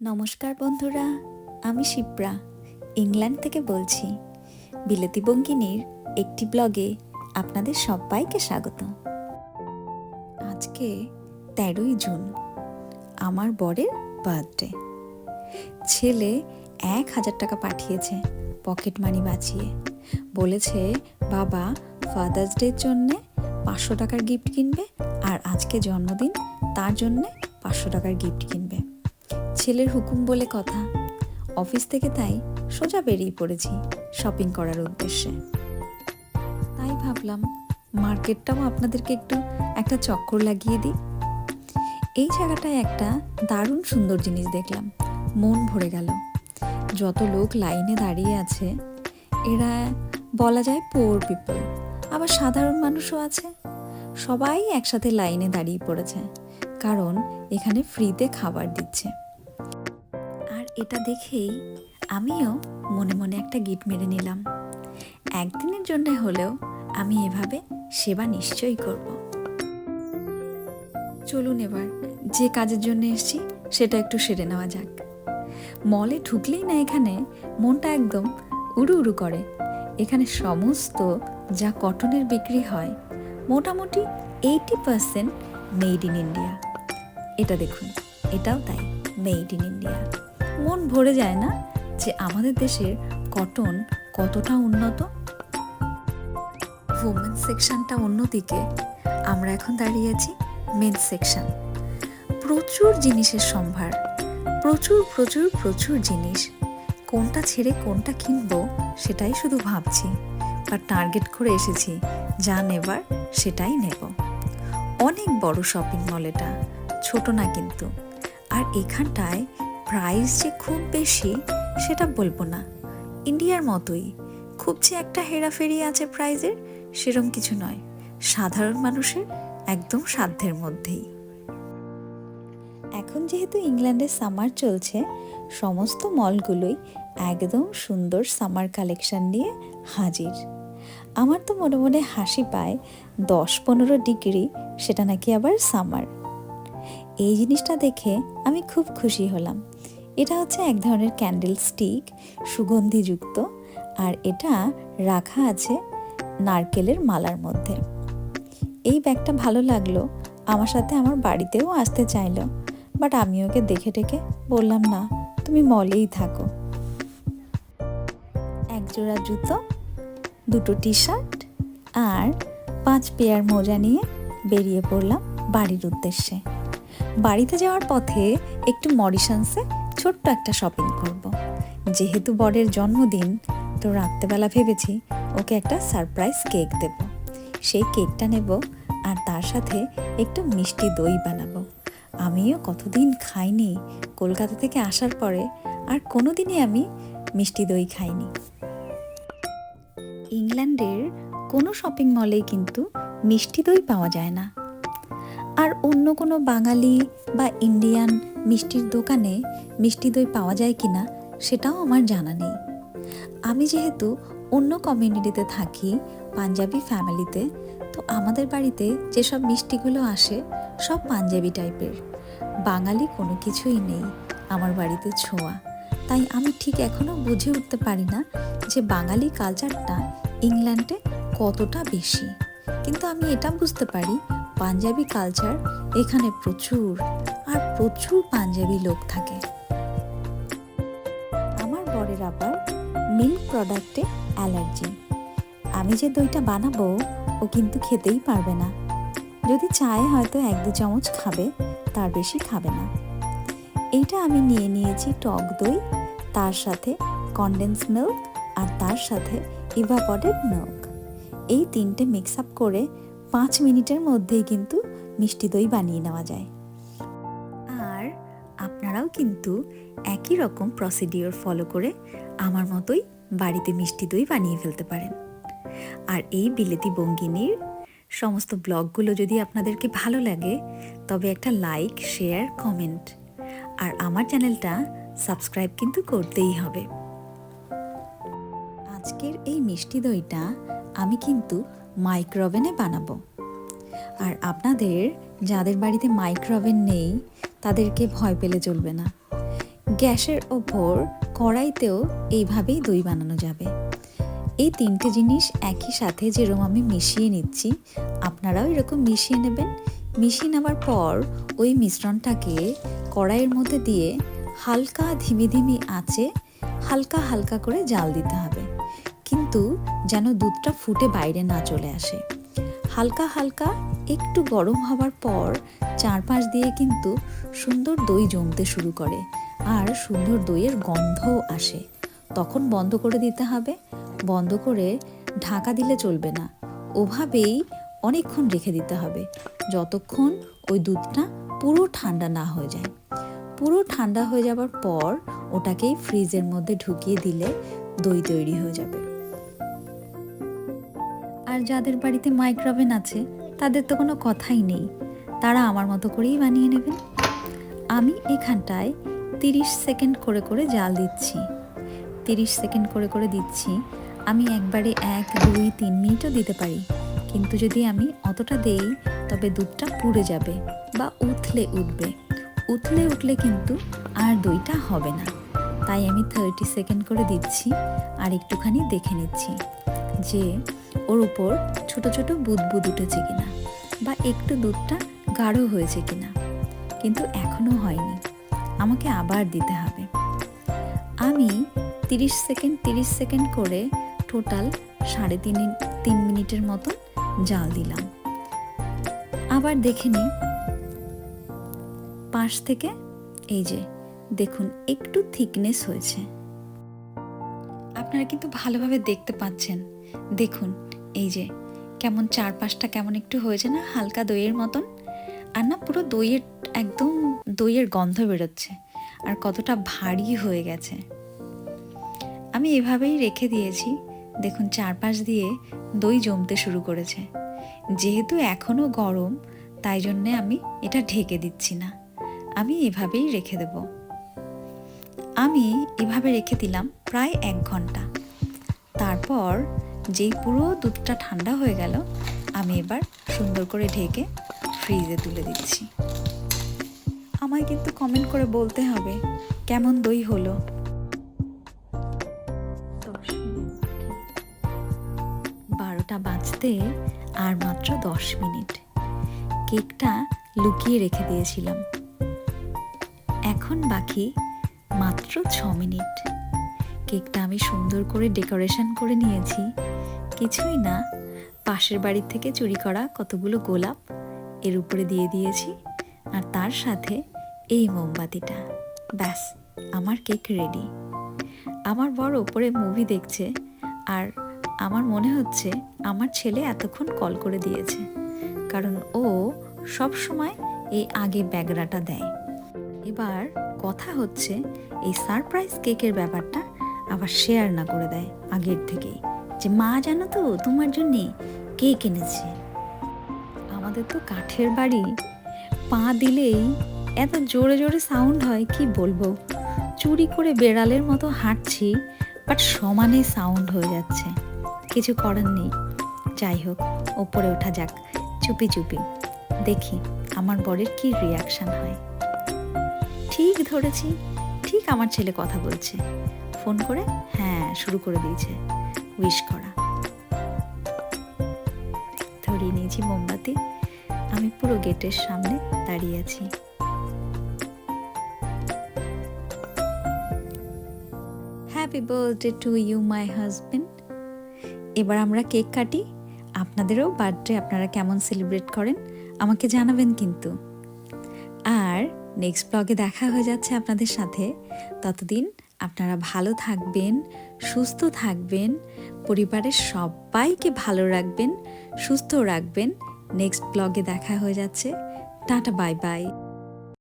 নমস্কার বন্ধুরা, আমি শিপ্রা, ইংল্যান্ড থেকে বলছি। বিলেতি বঙ্গিনীর একটি ব্লগে আপনাদের সবাইকে স্বাগত। আজকে তেরোই জুন, আমার বরের বার্থডে। ছেলে এক হাজার টাকা পাঠিয়েছে পকেট মানি বাঁচিয়ে। বলেছে, বাবা ফাদার্স ডের জন্যে পাঁচশো টাকার গিফট কিনবে আর আজকে জন্মদিন তার জন্যে পাঁচশো টাকার গিফট কিনবে। ছেলের হুকুম বলে কথা। অফিস থেকে তাই সোজা বেরিয়ে পড়েছি শপিং করার উদ্দেশ্যে। তাই ভাবলাম, মার্কেটটাও আপনাদেরকে একটু একটা চক্কর লাগিয়ে দিই। এই জায়গাটায় একটা দারুণ সুন্দর জিনিস দেখলাম। মন ভরে গেল। যত লোক লাইনে দাঁড়িয়ে আছে, এরা বলা যায় পোর পিপল আবার সাধারণ মানুষও আছে। সবাই একসাথে লাইনে দাঁড়িয়ে পড়েছে, কারণ এখানে ফ্রিতে খাবার দিচ্ছে। এটা দেখেই আমিও মনে মনে একটা গিট মেরে নিলাম। একদিনের জন্য হলেও আমি এভাবে সেবা নিশ্চয়ই করব। চলুন এবার, যে কাজের জন্য এসেছি সেটা একটু সেরে নেওয়া যাক। মলে ঢুকলেই না এখানে মনটা একদম উড়ু উড়ু করে। এখানে সমস্ত যা কটনের বিক্রি হয় মোটামুটি eighty percent made in India এটা দেখুন, এটাও তাই মেড ইন ইন্ডিয়া মন ভরে যায় না যে আমাদের দেশের কটন কতটা উন্নত। ওমেন সেকশনটা অন্যদিকে। আমরা এখন দাঁড়িয়ে আছি মেন সেকশন প্রচুর জিনিসের সম্ভার। প্রচুর প্রচুর প্রচুর জিনিস। কোনটা ছেড়ে কোনটা কিনবো সেটাই শুধু ভাবছি। বা টার্গেট করে এসেছি, যা নেবার সেটাই নেব। অনেক বড় শপিং মল এটা, ছোট না কিন্তু। আর এখানটায় প্রাইস যে খুব বেশি, সেটা বলব না। ইন্ডিয়ার মতোই, খুব যে একটা হেরাফেরি আছে প্রাইজের, সেরম কিছু নয়। সাধারণ মানুষের একদম সাধ্যের মধ্যেই। এখন যেহেতু ইংল্যান্ডে সামার চলছে, সমস্ত মলগুলোই একদম সুন্দর সামার কালেকশন নিয়ে হাজির। আমার তো মনে মনে হাসি পায়, দশ পনেরো ডিগ্রি সেটা নাকি আবার সামার। এই জিনিসটা দেখে আমি খুব খুশি হলাম। এটা হচ্ছে এক ধরনের ক্যান্ডেল স্টিক সুগন্ধিযুক্ত, আর এটা রাখা আছে নারকেলের মালার মধ্যে। এই ব্যাগটা ভালো লাগল, আমার সাথে আমার বাড়িতেও আসতে চাইলো বাট আমি ওকে দেখে টেকে বললাম, না, তুমি মলেই থাকো। এক জোড়া জুতো, দুটো টি শার্ট আর পাঁচ পেয়ার মোজা নিয়ে বেরিয়ে পড়লাম বাড়ির উদ্দেশ্যে। বাড়িতে যাওয়ার পথে একটু মরিশানসে ছোট্ট একটা শপিং করব। যেহেতু বরের জন্মদিন, তো রাত্রেবেলা ভেবেছি ওকে একটা সারপ্রাইজ কেক দেব। সেই কেকটা নেব আর তার সাথে একটু মিষ্টি দই বানাবো। আমিও কতদিন খাইনি, কলকাতা থেকে আসার পরে আর কোনোদিনই আমি মিষ্টি দই খাইনি। ইংল্যান্ডের কোনো শপিং মলেই কিন্তু মিষ্টি দই পাওয়া যায় না। আর অন্য কোনো বাঙালি বা ইন্ডিয়ান মিষ্টির দোকানে মিষ্টি দই পাওয়া যায় কি না সেটাও আমার জানা নেই। আমি যেহেতু অন্য কমিউনিটিতে থাকি, পাঞ্জাবি ফ্যামিলিতে, তো আমাদের বাড়িতে যেসব মিষ্টিগুলো আসে সব পাঞ্জাবি টাইপের। বাঙালি কোনো কিছুই নেই আমার বাড়িতে ছোঁয়া। তাই আমি ঠিক এখনও বুঝে উঠতে পারি না যে বাঙালি কালচারটা ইংল্যান্ডে কতটা বেশি। কিন্তু আমি এটা বুঝতে পারি পাঞ্জাবি কালচার এখানে প্রচুর আর প্রচুর পাঞ্জাবি লোক থাকে। আমার বরের আবার মিল্ক প্রোডাক্টে অ্যালার্জি আমি যে দইটা বানাবো, ও কিন্তু খেতেই পারবে না। যদি চায় হয়তো এক দু চামচ খাবে, তার বেশি খাবে না। এইটা আমি নিয়ে নিয়েছি টক দই, তার সাথে কনডেন্স মিল্ক আর তার সাথে ইভাপডেড মিল্ক এই তিনটে মিক্স আপ করে পাঁচ মিনিটের মধ্যেই কিন্তু মিষ্টি দই বানিয়ে নেওয়া যায়। আর আপনারাও কিন্তু একই রকম প্রসিডিওর ফলো করে আমার মতোই বাড়িতে মিষ্টি দই বানিয়ে ফেলতে পারেন। আর এই বিলেতি বঙ্গিনীর সমস্ত ব্লগগুলো যদি আপনাদেরকে ভালো লাগে, তবে একটা লাইক শেয়ার কমেন্ট আর আমার চ্যানেলটা সাবস্ক্রাইব কিন্তু করতেই হবে। আজকের এই মিষ্টি দইটা আমি কিন্তু মাইক্রোওভেনে বানাবো। আর আপনাদের, যাদের বাড়িতে মাইক্রোওভেন নেই, তাদেরকে ভয় পেলে চলবে না। গ্যাসের ওপর কড়াইতেও এইভাবেই দই বানানো যাবে। এই তিনটে জিনিস একই সাথে যেরকম আমি মিশিয়ে নিচ্ছি, আপনারাও এরকম মিশিয়ে নেবেন। মিশিয়ে নেওয়ার পর ওই মিশ্রণটাকে কড়াইয়ের মধ্যে দিয়ে হালকা ধিমি ধিমি আঁচে হালকা হালকা করে জাল দিতে হবে। যেন দুধটা ফুটে বাইরে না চলে আসে। হালকা হালকা একটু গরম হবার পর চারপাশ দিয়ে কিন্তু সুন্দর দই জমতে শুরু করে আর সুন্দর দইয়ের গন্ধও আসে। তখন বন্ধ করে দিতে হবে, বন্ধ করে ঢাকা দিলে চলবে না। ওভাবেই অনেকক্ষণ রেখে দিতে হবে, যতক্ষণ ওই দুধটা পুরো ঠান্ডা না হয়ে যায়। পুরো ঠান্ডা হয়ে যাবার পর ওটাকেই ফ্রিজের মধ্যে ঢুকিয়ে দিলে দই তৈরি হয়ে যাবে। আর যাদের বাড়িতে মাইক্রোওভেন আছে, তাদের তো কোনো কথাই নেই। তারা আমার মতো করেই বানিয়ে নেবেন। আমি এখানটায় তিরিশ সেকেন্ড করে করে জাল দিচ্ছি। তিরিশ সেকেন্ড করে করে দিচ্ছি, আমি একবারে এক, দুই, তিন মিনিটও দিতে পারি। কিন্তু যদি আমি অতটা দেই, তবে দুধটা পুড়ে যাবে বা উথলে উঠবে। উথলে উঠলে কিন্তু আর দইটা হবে না। তাই আমি থার্টি সেকেন্ড করে দিচ্ছি আর একটুখানি দেখে নিচ্ছি যে ওর উপর ছোট ছোট বুদবুদ উঠেছে কিনা বা একটু দুধটা গাঢ় হয়েছে কিনা। কিন্তু এখনও হয়নি। আমাকে আবার দিতে হবে। আমি তিরিশ সেকেন্ড তিরিশ সেকেন্ড করে টোটাল সাড়ে তিন তিন মিনিটের মতো জাল দিলাম। আবার দেখে নিই। পাশ থেকে এই যে, দেখুন, একটু থিকনেস হয়েছে। আপনারা কিন্তু ভালোভাবে দেখতে পাচ্ছেন। দেখুন, এই যে, কেমন চারপাশটা কেমন একটু হয়েছে না, হালকা দইয়ের মতন? আর না, পুরো দইয়ের, একদম দইয়ের গন্ধ বেরোচ্ছে, আর কতটা ভারী হয়ে গেছে। আমি এভাবেই রেখে দিয়েছি, দেখুন চারপাশ দিয়ে দই জমতে শুরু করেছে। যেহেতু এখনও গরম, তাই জন্যে আমি এটা ঢেকে দিচ্ছি না। আমি এভাবেই রেখে দেব। আমি এভাবে রেখে দিলাম প্রায় এক ঘণ্টা। তারপর যেই পুরো দুধটা ঠান্ডা হয়ে গেল আমি এবার সুন্দর করে ঢেকে ফ্রিজে তুলে দিচ্ছি। আমায় কিন্তু কমেন্ট করে বলতে হবে কেমন দই হলো? বারোটা বাজতে আর মাত্র দশ মিনিট। কেকটা লুকিয়ে রেখে দিয়েছিলাম। এখন বাকি মাত্র ছ মিনিট। কেকটা আমি সুন্দর করে ডেকোরেশন করে নিয়েছি। কিছুই না, পাশের বাড়ির থেকে চুরি করা কতগুলো গোলাপ এর উপরে দিয়ে দিয়েছি আর তার সাথে এই মোমবাতিটা। ব্যাস, আমার কেক রেডি। আমার বড় ওপরে মুভি দেখছে আর আমার মনে হচ্ছে আমার ছেলে এতক্ষণ কল করে দিয়েছে। কারণ ও সব সময় এই আগে ব্যাগরাটা দেয়। এবার কথা হচ্ছে এই সারপ্রাইজ কেকের ব্যাপারটা আবার শেয়ার না করে দেয় আগের থেকেই। যে মা, জানো তো, তোমার জন্যে কে কিনেছে আমাদের তো কাঠের বাড়ি। পা দিলেই এত জোরে জোরে সাউন্ড হয়, কি বলব? চুরি করে বেড়ালের মতো হাঁটছি বাট সমানে সাউন্ড হয়ে যাচ্ছে। কিছু করার নেই। যাই হোক, ওপরে ওঠা যাক। চুপি চুপি। দেখি আমার বরের কি রিয়াকশন হয়। ঠিক ধরেছি। ঠিক আমার ছেলে কথা বলছে। ফোন করে হ্যাঁ শুরু করে দিয়েছে উইশ করা। ধরিয়ে নিয়েছি মোমবাতি, আমি পুরো গেটের সামনে দাঁড়িয়ে আছি। Happy birthday to you my husband এবার আমরা কেক কাটি, আপনাদেরও বার্থডে আপনারা কেমন সেলিব্রেট করেন, আমাকে জানাবেন কিন্তু। আর নেক্সট ব্লগে দেখা হয়ে যাচ্ছে আপনাদের সাথে, ততদিন আপনারা ভালো থাকবেন, সুস্থ থাকবেন, পরিবারের সবাইকে ভালো রাখবেন, সুস্থ রাখবেন। নেক্সট ব্লগে দেখা হয়ে যাচ্ছে। Tata bye bye